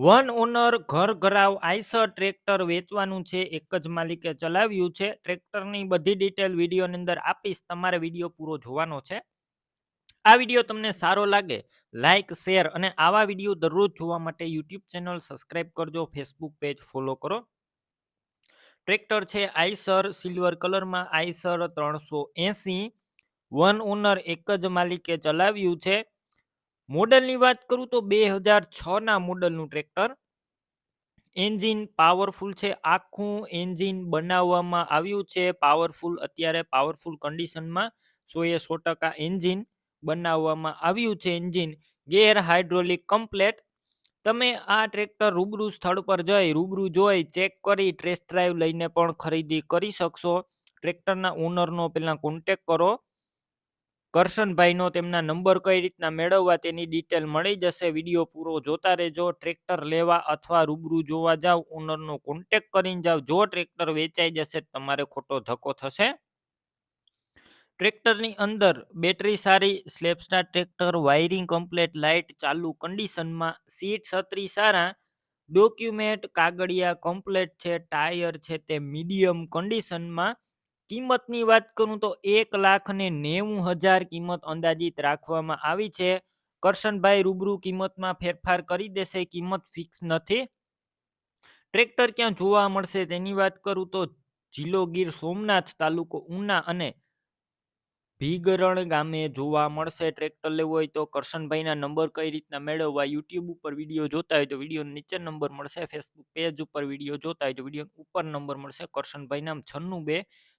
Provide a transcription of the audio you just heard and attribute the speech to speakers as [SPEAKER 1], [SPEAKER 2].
[SPEAKER 1] One honour ઘર ઘરાવ Eicher tractor વેચવાનું છે, એક જ માલિકે ચલાવ્યું છે. ટ્રેક્ટરની બધી ડિટેલ વિડીયોની અંદર આપીશ, તમારે વીડિયો પૂરો જોવાનો છે. આ વીડિયો તમને સારો લાગે લાઇક શેર અને આવા વીડિયો દરરોજ જોવા માટે યુટ્યુબ ચેનલ સબસ્ક્રાઇબ કરજો, ફેસબુક પેજ ફોલો કરો. ટ્રેક્ટર છે આઈસર, સિલ્વર કલરમાં આઈસર ત્રણસો એસી. વન ઓનર એક જ માલિકે ચલાવ્યું છે. મોડલની વાત કરું તો બે હજાર છના મોડલનું ટ્રેક્ટર. એન્જિન પાવરફુલ છે, આખું એન્જિન બનાવવામાં આવ્યું છે, પાવરફુલ અત્યારે પાવરફુલ કન્ડિશનમાં સો એ સો ટકા એન્જિન બનાવવામાં આવ્યું છે, એન્જિન ગેર હાઇડ્રોલિક કમ્પ્લેટ. તમે આ ટ્રેક્ટર રૂબરૂ સ્થળ પર જઈ, રૂબરૂ જોઈ, ચેક કરી, ટેસ્ટ ડ્રાઈવ લઈને પણ ખરીદી કરી શકશો. ટ્રેક્ટરના ઓનરનો પહેલાં કોન્ટેક કરો. કરશનભાઈનો તેમના નંબર કઈ રીતના મેળવવા તેની ડિટેલ મળી જશે વીડિયો પૂરો જોતા રહેજો. ટ્રેક્ટર લેવા અથવા રૂબરૂ જોવા જાવ ઓનરનો કોન્ટેક કરીને જાવ. જો ટ્રેક્ટર વેચાઈ જશે તમારે ખોટો ધક્કો થશે. ટ્રેક્ટરની અંદર બેટરી સારી સ્લેપસ્ટાર ટ્રેક્ટર વાયરિંગ કમ્પ્લેટ લાઇટ ચાલુ કન્ડિશનમાં સીટ છત્રી સારા ડોક્યુમેન્ટ કાગળિયા કમ્પ્લેટ છે ટાયર છે તે મીડિયમ કન્ડિશનમાં કિંમતની વાત કરું તો એક લાખ ને નેવું હજાર કિંમત અંદાજિત રાખવામાં આવી છે. કરશનભાઈ રૂબરૂ કિંમતમાં ફેરફાર કરી દેશે, કિંમત ફિક્સ નથી. ટ્રેક્ટર ક્યાં જોવા મળશે તેની વાત કરું તો જિલ્લો ગીર સોમનાથ તાલુકો ઉના અને ભીગરણ ગામે જોવા મળશે ટ્રેક્ટર લેવું હોય તો કરશનભાઈના નંબર કઈ રીતના મેળવવા યુટ્યુબ ઉપર વીડિયો જોતા હોય તો વીડિયો નીચે નંબર મળશે, ફેસબુક પેજ ઉપર વીડિયો જોતા હોય તો વીડિયો ઉપર નંબર મળશે. કરશનભાઈ નામ છન્નું બે